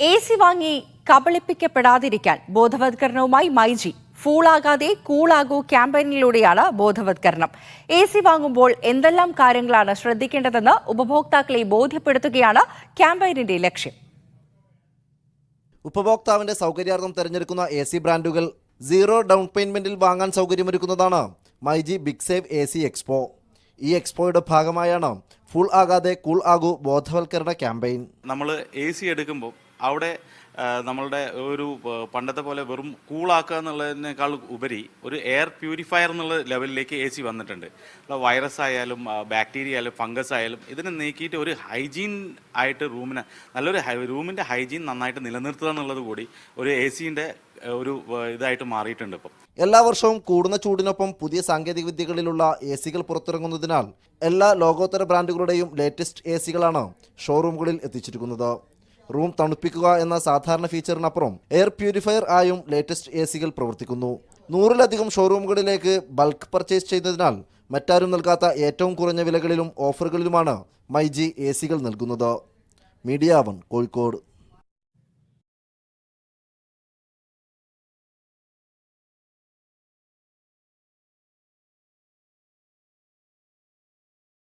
A C വാങ്ങി കബളിപ്പിക്കപ്പെടാതിരിക്കാൻ ബോധവത്കരണവുമായി മൈജി. ഫൂളാകാതെ കൂളാകൂ ക്യാമ്പയിനിലൂടെയാണ് ബോധവത്കരണം. A C വാങ്ങുമ്പോൾ എന്തെല്ലാം കാര്യങ്ങളാണ് ശ്രദ്ധിക്കേണ്ടതെന്ന് ഉപഭോക്താക്കളെ ബോധ്യപ്പെടുത്തുകയാണ് ക്യാമ്പയിനിന്റെ ലക്ഷ്യം. ഉപഭോക്താവിന്റെ സൗകര്യാർത്ഥം തിരഞ്ഞെടുക്കുന്ന എ സി ബ്രാൻഡുകൾ സീറോ ഡൗൺ പേയ്മെന്റിൽ വാങ്ങാൻ സൗകര്യമൊരുക്കുന്നതാണ് myG big save A C expo. ഈ എക്സ്പോയുടെ ഭാഗമായാണ് ഫുൾ ആകാതെ കൂൾ ആകൂ ബോധവൽക്കരണ ക്യാമ്പയിൻ. നമ്മൾ എ സി എടുക്കുമ്പോൾ അവിടെ നമ്മളുടെ ഒരു പണ്ടത്തെ പോലെ വെറും കൂളാക്കുക എന്നുള്ളതിനേക്കാൾ ഉപരി ഒരു എയർ പ്യൂരിഫയർ എന്നുള്ള ലെവലിലേക്ക് എ സി വന്നിട്ടുണ്ട്. വൈറസ് ആയാലും ബാക്ടീരിയ ആയാലും ഫംഗസ് ആയാലും ഇതിനെ നീക്കിയിട്ട് ഒരു ഹൈജീൻ ആയിട്ട് റൂമിനെ നല്ലൊരു റൂമിന്റെ ഹൈജീൻ നന്നായിട്ട് നിലനിർത്തുക എന്നുള്ളത് കൂടി ഒരു എ സിന്റെ ഒരു ഇതായിട്ട് മാറിയിട്ടുണ്ട് ഇപ്പം. എല്ലാ വർഷവും കൂടുന്ന ചൂടിനൊപ്പം പുതിയ സാങ്കേതിക വിദ്യകളിലുള്ള എ സികൾ പുറത്തിറങ്ങുന്നതിനാൽ എല്ലാ ലോകോത്തര ബ്രാൻഡുകളുടെയും ലേറ്റസ്റ്റ് എ സികളാണ് ഷോറൂമുകളിൽ എത്തിച്ചിരിക്കുന്നത്. റൂം തണുപ്പിക്കുക എന്ന സാധാരണ ഫീച്ചറിനപ്പുറം എയർ പ്യൂരിഫയർ ആയും ലേറ്റസ്റ്റ് എ സികൾ പ്രവർത്തിക്കുന്നു. നൂറിലധികം ഷോറൂമുകളിലേക്ക് ബൾക്ക് പർച്ചേസ് ചെയ്തതിനാൽ മറ്റാരും നൽകാത്ത ഏറ്റവും കുറഞ്ഞ വിലകളിലും ഓഫറുകളിലുമാണ് മൈജി എ സികൾ നൽകുന്നത്. Media one Kozhikode.